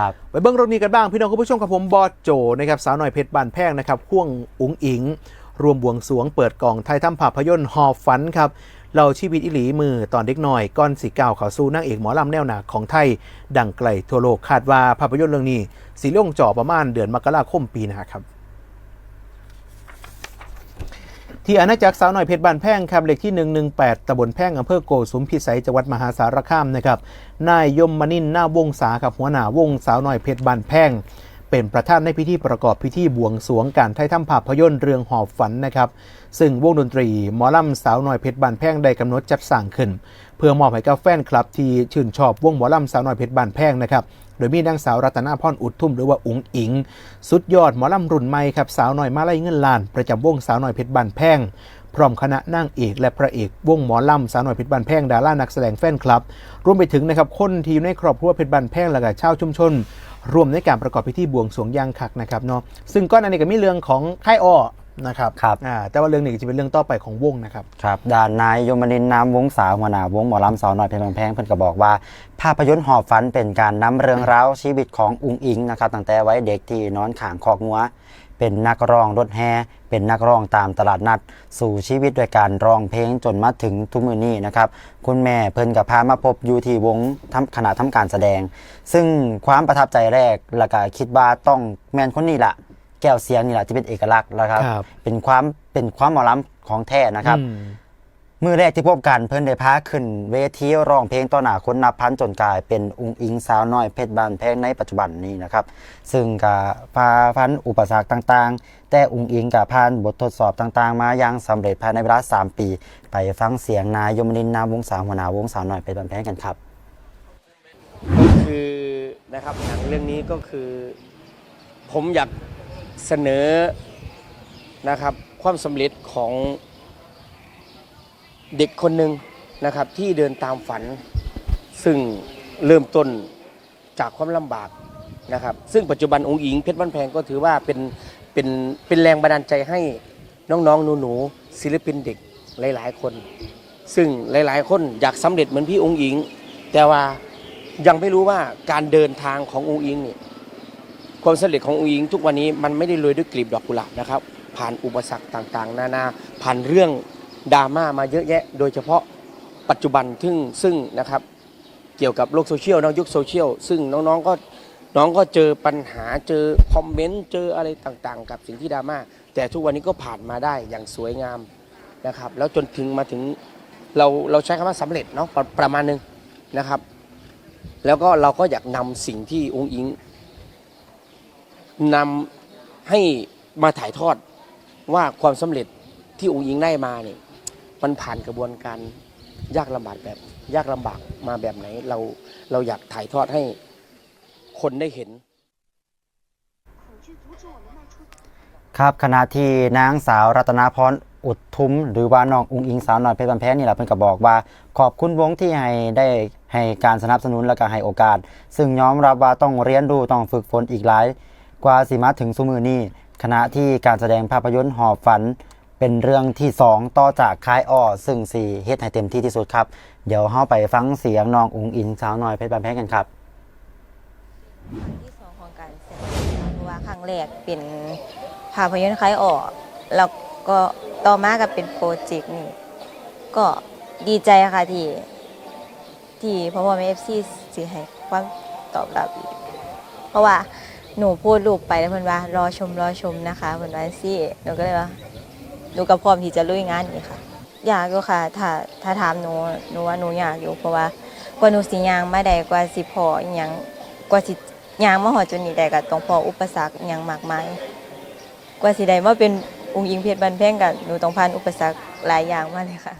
ครับไปเบิ้งเรื่องนี้กันบ้างพี่น้องคุณผู้ชมกับผมบอสโจนะครับสาวหน่อยเพชรบานแพงนะครับพ่วงอุ๋งอิง รวมบวงสวงเปิดกล่องไทยทำภาพยนตร์หอบฝันครับเราชีวิตอิหลีมือตอนเด็กหน่อยก้อนสีเก่าเขาสู้นางเอกหมอลำแนวหนาของไทย ดังไกลทั่วโลกคาดว่าภาพยนตร์เรื่องนี้สีล่งจอประมาณเดือนมกราคมปีหน้าครับ ที่อาณาจักรสาวหน่อยเพชรบานแพงครับเลขที่ 118ตำบลแพ่งอำเภอโกสุมพิสัยจังหวัดมหาสารคามนะครับนายยมมนินหน้าวงศาครับหัวหน้าวงสาวหน่อยเพชรบานแพงเป็นประธานในพิธีประกอบพิธีบวงสรวงการไทยทำภาพยนตร์เรื่องหอบฝันนะครับซึ่งวงดนตรีหมอลำสาวหน่อยเพชรบานแพงได้กำหนดจัดสร้างขึ้น เพื่อมอบให้กับแฟนคลับที่ชื่นชอบวงหมอลำสาวหน่อยเพชรบานแพงนะครับ โดยมีนางสาวรัตนาพรอุดทุ่มหรือว่าอุ๋งอิง สุดยอดหมอลำรุ่นใหม่ครับสาวหน่อยมาไล่เงินล้าน ประจำวงสาวหน่อยเพชรบานแพงพร้อมคณะนางเอกและพระเอกวงหมอลำสาวหน่อยเพชรบานแพงดารานักแสดงแฟนคลับ รวมไปถึงนะครับคนที่อยู่ในครอบครัวเพชรบานแพงและก็ชาวชุมชนรวมในการประกอบพิธีบวงสรวงยางคักนะครับเนาะซึ่งก้อนอันนี้ก็มีเรื่องของค่ายอ้อ นะครับครับ อ่าแต่ว่าเรื่องนี้ก็จะเป็นเรื่องต่อไปของวงนะครับ ครับด่านนายยมนินทร์นามวงศาหัวหน้าวงหมอลำสาวน้อยเพชรบางแพงเพิ่นก็บอกว่า ภาพยนตร์หอบฝันเป็นการนำเรื่องราวชีวิตของอุงอิงนะครับตั้งแต่ไว้เด็กที่นอนขางคอกงัว เป็นนักร้องรถแฮเป็นนักร้องตามตลาดนัด สู่ชีวิตด้วยการร้องเพลงจนมาถึงทุกมือนี้นะครับคุณแม่เพิ่นกับพามาพบอยู่ที่วงทำขณะทำการแสดง ซึ่งความประทับใจแรกแล้วก็คิดว่าต้องแมนคนนี้ละ แก้วเสียงนี่แหละที่เป็นเอกลักษณ์แล้วครับ ครับ เป็นความเป็นความหมอลำของแท้นะครับ อืม มือแรกที่พบกันเพิ่นได้พาขึ้น เวทีร้องเพลงต่อหน้าคนนับพันจนกลายเป็นอุงอิงสาวน้อยเพชรบานแพงในปัจจุบันนี้นะครับ ซึ่งก็พาพันอุปสรรคต่างๆ แต่อุงอิงกับผ่านบททดสอบต่างๆ มาอย่างสำเร็จภายในเวลา 3 ปี ไปฟังเสียงนายยมนินทร์นามวงศาหัวหน้าวงสาวน้อยเพชรบานแพงกันครับก็คือนะครับหนังเรื่องนี้ก็คือ ผมอยาก เสนอนะครับความสำเร็จของเด็กคนหนึ่งนะครับที่เดินตามฝัน ซึ่งเริ่มต้นจากความลำบากนะครับ ซึ่งปัจจุบันองค์หญิงเพชรบ้านแพงก็ถือว่าเป็นเป็นเป็นแรงบันดาลใจให้น้องๆหนูๆศิลปินเด็กหลายๆคน ซึ่งหลายๆ คนอยากสำเร็จเหมือนพี่องค์หญิง แต่ว่ายังไม่รู้ว่าการเดินทางขององค์อิงเนี่ย ความสำเร็จขององค์อิง ทุกวันนี้มันไม่ได้โรยด้วยกลีบดอกกุหลาบนะครับ ผ่านอุปสรรคต่างๆ นานาผ่านเรื่องดราม่ามาเยอะแยะ โดยเฉพาะปัจจุบันซึ่งซึ่งนะครับเกี่ยวกับโลกโซเชียลนอะยุคโซเชียลซึ่งน้องๆก็น้องก็เจอปัญหาเจอคอมเมนต์เจออะไรต่างๆ กับสิ่งที่ดราม่าแต่ทุกวันนี้ก็ผ่านมาได้อย่างสวยงามนะครับแล้วจนถึงมาถึงเราเราใช้คำว่าสำเร็จเนาะประมาณนึงนะครับ แล้วก็เราก็อยากนำสิ่งที่องค์อิง นำให้มาถ่ายทอดว่าความสำเร็จที่องค์อิงได้มาเนี่ยมันผ่านกระบวนการยากลำบากแบบ ยากลำบากมาแบบไหน เราเราอยากถ่ายทอดให้คนได้เห็นครับขณะที่นางสาวรัตนาพรอุดทุมหรือว่าน้องอุงอิงสาวน้อยเพชรบานแพงนี่แหละเพิ่นก็บอกว่า ขอบคุณวงที่ให้ได้ให้การสนับสนุนและก็ให้โอกาส ซึ่งยอมรับว่าต้องเรียนรู้ต้องฝึกฝนอีกหลาย กว่าสิมาถึงสุมือนี้ขณะที่การแสดงภาพยนตร์หอบฝันเป็นเรื่องที่สองต่อจากคายอ้อซึ่งสี่เฮ็ดให้เต็มที่ที่สุดครับ เดี๋ยวเฮาไปฟังเสียงน้องอุงอิงสาวน้อยเพชรบานแพงกันครับครั้งที่สองของการแสดงเพราะว่าครั้งแรกเป็นภาพยนตร์คายอ้อแล้วก็ต่อมาก็เป็นโปรเจกต์นี่ก็ดีใจค่ะที่ที่พ่อพ่อแม่เอฟซีสิให้ความตอบรับอีกเพราะว่า หนูพูดลูกไปแล้วเพิ่นว่ารอชมรอชมนะคะเพิ่นว่าสิหนูก็เลยว่าหนูก็พร้อมที่จะลุยงานนี้ค่ะ อยากอยู่ค่ะ ถ้าถ้าถามหนูหนูว่าหนูอยากอยู่เพราะว่ากว่าหนูสิยางมาได้กว่าสิพออหยังกว่าสิยางมาหอจนนี้ได้ก็ต้องพออุปสรรคอหยังมากมายกว่าสิได้มาเป็นองค์หญิงเพชรบันแพงกันหนูต้องผ่านอุปสรรคหลายอย่างมากเลยค่ะ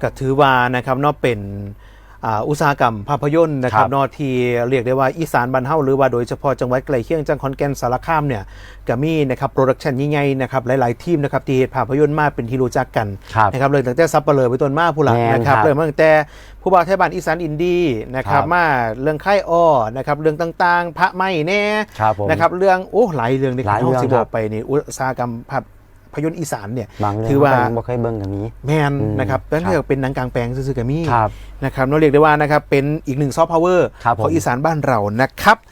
ก็ถือว่านะครับเนอกเป็น อ่าอุตสาหกรรมภาพยนตร์นะครัครับบเนอกที่เรียกได้ว่าอีสานบ้านเฮาหรือว่าโดยเฉพาะจังหวัดใกล้เคียงจังขอนแก่นสารคามเนี่ยก็มีนะครับโปรดักชันใหญ่ๆนะครับหลายๆทีมนะครับที่เฮ็ดภาพยนตร์มาเป็นที่รู้จักกันครับนะครับเลยตั้งแต่ซับเปลือไปต้นมาผู้หลักแม่นนะครับครับเริ่มมาตั้งแต่ผู้บ่าวไทยบ้านอีสานอินดี้นะครับครับมาเรื่องค่ายอ้อนะครับเรื่องต่างๆ พระไม่แน่ครับผมนะครับเรื่องโอ้หลายเรื่องที่หลายเขาเรื่องสิบครัอบกไปนี่อุตสาหกรรมภาพ ภพยนตร์อีสานเนี่ยบางเรื่องถือว่าเรก็ยังบ่เคยเบิ่งก็มีแมนอืมนะครับแต่ถ้าครับเกิดเป็นหนังกลางแปลงซื่อๆกับมี่ครับนะครับเราเรียกได้ว่านะครับเป็นอีกหนึ่งซอฟต์พาวเวอร์ครับผมของอีสานบ้านเรานะครับ